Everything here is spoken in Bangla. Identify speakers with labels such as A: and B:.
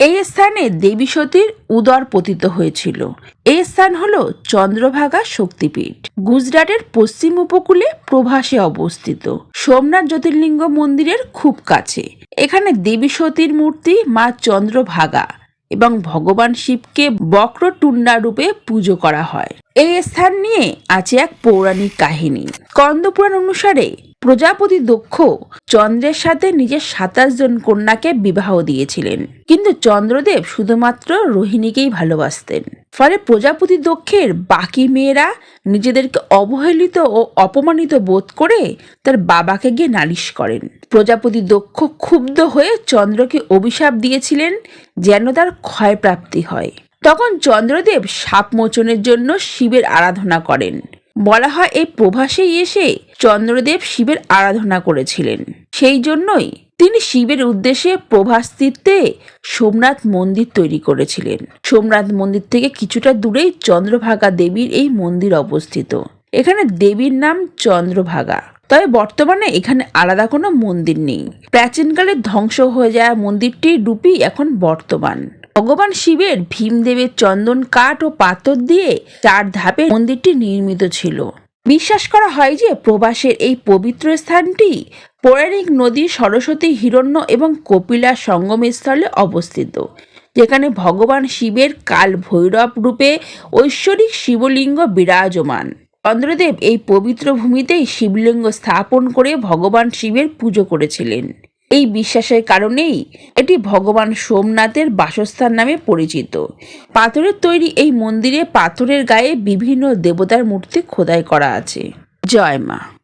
A: এই স্থানে দেবী সতীর উদর পতিত হয়েছিল। এই স্থান হল চন্দ্রভাগা শক্তিপীঠ। গুজরাটের পশ্চিম উপকূলে প্রভাসে অবস্থিত। সোমনাথ জ্যোতির্লিঙ্গ মন্দিরের খুব কাছে। এখানে দেবী সতীর মূর্তি মা চন্দ্রভাগা এবং ভগবান শিবকে বক্র টুন্ডা রূপে পুজো করা হয়। এই স্থান নিয়ে আছে এক পৌরাণিক কাহিনী। স্কন্দপুরাণ অনুসারে প্রজাপতি দক্ষ চন্দ্রের সাথে নিজের সাতাশ জন কন্যাকে বিবাহ দিয়েছিলেন। কিন্তু চন্দ্রদেব শুধুমাত্র রোহিণীকেই ভালোবাসতেন। ফলে প্রজাপতি দক্ষের বাকি মেয়েরা নিজেদেরকে অবহেলিত ও অপমানিত বোধ করে তার বাবাকে গিয়ে নালিশ করেন। প্রজাপতি দক্ষ ক্ষুব্ধ হয়ে চন্দ্রকে অভিশাপ দিয়েছিলেন যেন তার ক্ষয়প্রাপ্তি হয়। তখন চন্দ্রদেব সাপ মোচনের জন্য শিবের আরাধনা করেন। বলা হয় এই প্রভাসেই এসে চন্দ্রদেব শিবের আরাধনা করেছিলেন। সেই জন্যই তিনি শিবের উদ্দেশ্যে প্রভাস্তিত্বে সোমনাথ মন্দির তৈরি করেছিলেন। সোমনাথ মন্দির থেকে কিছুটা দূরেই চন্দ্রভাগা দেবীর এই মন্দির অবস্থিত। এখানে দেবীর নাম চন্দ্রভাগা। তবে বর্তমানে এখানে আলাদা কোনো মন্দির নেই। প্রাচীনকালে ধ্বংস হয়ে যাওয়া মন্দিরটির রূপই এখন বর্তমান। ভগবান শিবের ভীমদেবের চন্দন কাঠ ও পাথর দিয়ে চার ধাপে মন্দিরটি নির্মিত ছিল। বিশ্বাস করা হয় যে প্রবাসের এই পবিত্র স্থানটি পৌরাণিক নদী, সরস্বতী, হিরণ্য এবং কপিলা সঙ্গমস্থলে অবস্থিত, যেখানে ভগবান শিবের কাল ভৈরব রূপে ঐশ্বরিক শিবলিঙ্গ বিরাজমান। চন্দ্রদেব এই পবিত্র ভূমিতেই শিবলিঙ্গ স্থাপন করে ভগবান শিবের পুজো করেছিলেন। এই বিশ্বাসের কারণেই এটি ভগবান সোমনাথের বাসস্থান নামে পরিচিত। পাথরের তৈরি এই মন্দিরে পাথরের গায়ে বিভিন্ন দেবতার মূর্তি খোদাই করা আছে। জয় মা।